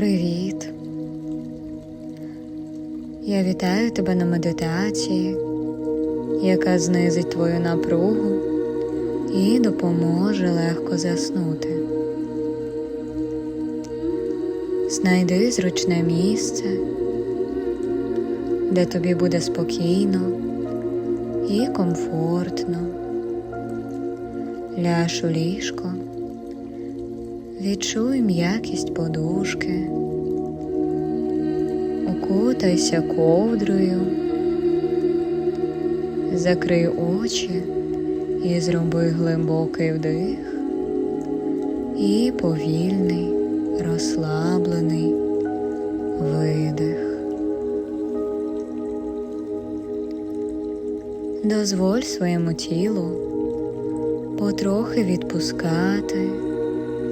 Привіт! Я вітаю тебе на медитації, яка знизить твою напругу і допоможе легко заснути. Знайди зручне місце, де тобі буде спокійно і комфортно. Ляж у ліжко. Відчуй м'якість подушки, укутайся ковдрою, закрий очі і зроби глибокий вдих. І повільний, розслаблений видих. Дозволь своєму тілу потрохи відпускати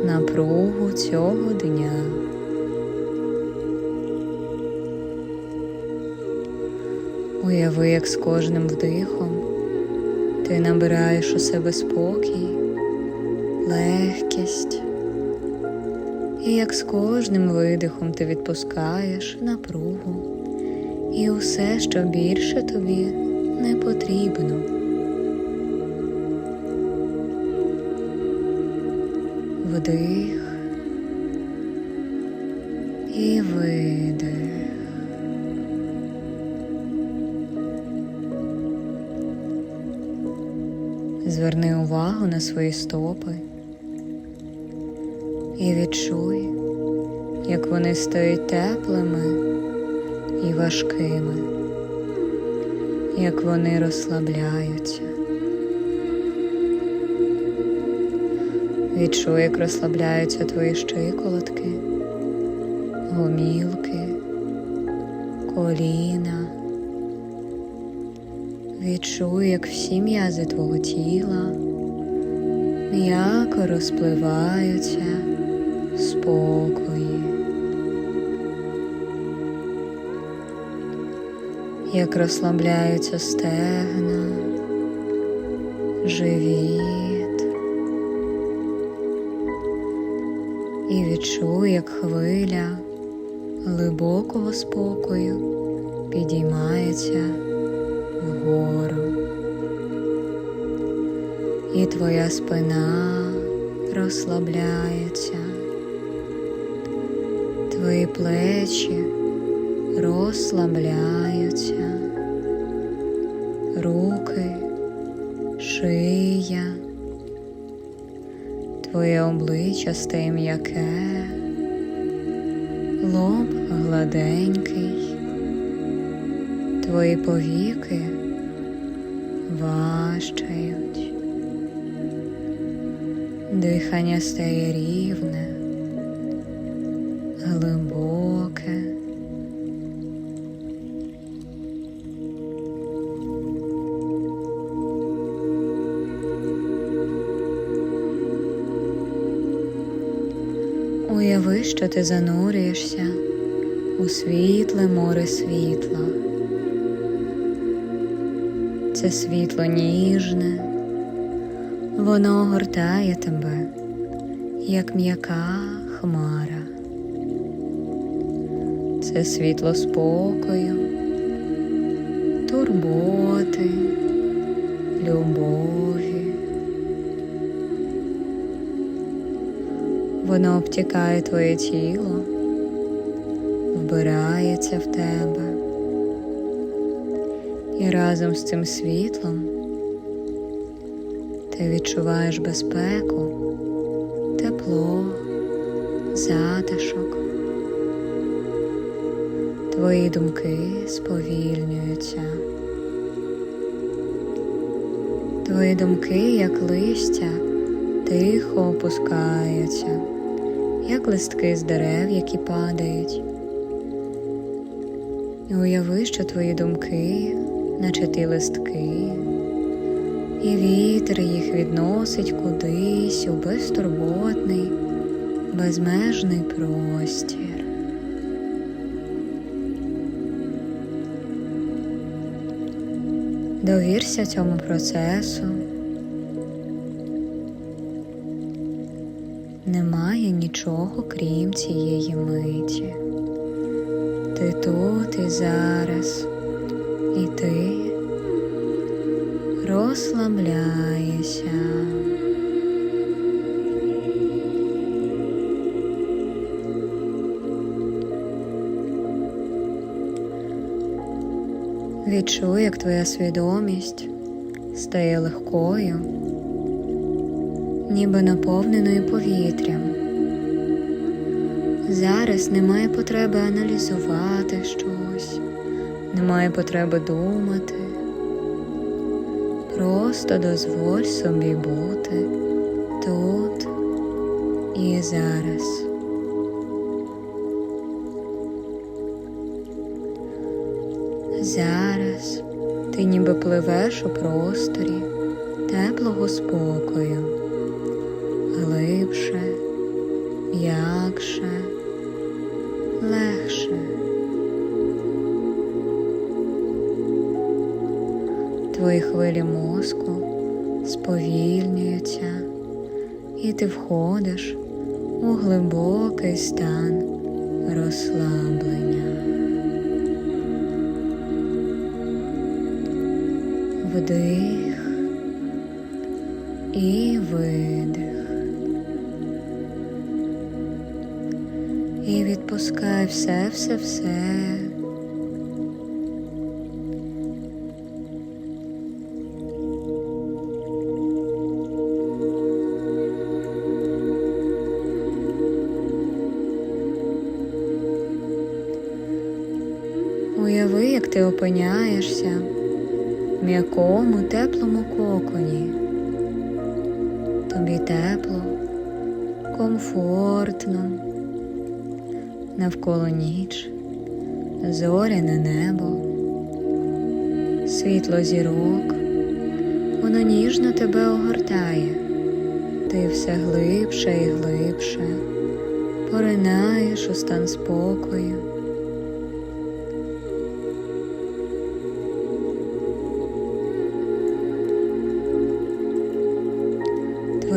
напругу цього дня. Уяви, як з кожним вдихом ти набираєш у себе спокій, легкість, і як з кожним видихом ти відпускаєш напругу і усе, що більше тобі не потрібно. Вдих і видих. Зверни увагу на свої стопи і відчуй, як вони стають теплими і важкими, як вони розслабляються. Відчуй, як розслабляються твої щиколотки, гомілки, коліна. Відчуй, як всі м'язи твого тіла м'яко розпливаються в спокої, як розслабляються стегна, живіт. І відчуй, як хвиля глибокого спокою підіймається вгору, і твоя спина розслабляється, твої плечі розслабляються, руки, шия. Твоє обличчя стає м'яке, лоб гладенький, твої повіки важчають, дихання стає рівне, глибоке. Що ти занурюєшся у світле море світла. Це світло ніжне, воно огортає тебе, як м'яка хмара. Це світло спокою, турботи, любові. Воно обтікає твоє тіло, вбирається в тебе. І разом з цим світлом ти відчуваєш безпеку, тепло, затишок. Твої думки сповільнюються. Твої думки, як листя, тихо опускаються як листки з дерев, які падають. Уяви, що твої думки, наче ті листки, і вітер їх відносить кудись у безтурботний, безмежний простір. Довірся цьому процесу. Немає нічого крім цієї миті. Ти тут і зараз, і ти розслабляєшся. Відчуй, як твоя свідомість стає легкою, ніби наповненою повітрям. Зараз немає потреби аналізувати щось, немає потреби думати. Просто дозволь собі бути тут і зараз. Зараз ти ніби пливеш у просторі теплого спокою, хвилі мозку сповільнюються, і ти входиш у глибокий стан розслаблення. Вдих і видих. І відпускай все, ти опиняєшся в м'якому теплому коконі. Тобі тепло, комфортно, навколо ніч, зоряне небо, світло зірок, воно ніжно тебе огортає, ти все глибше і глибше поринаєш у стан спокою.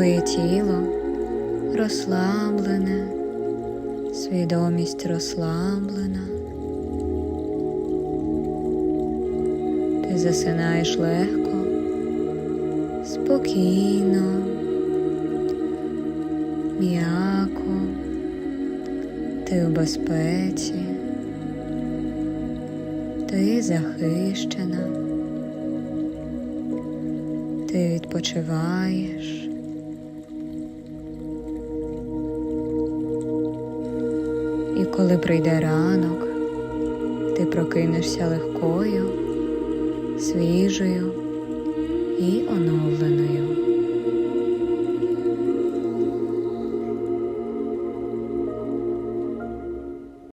Твоє тіло розслаблене, свідомість розслаблена. Ти засинаєш легко, спокійно, м'яко, ти в безпеці, ти захищена, ти відпочиваєш. Коли прийде ранок, ти прокинешся легкою, свіжою і оновленою.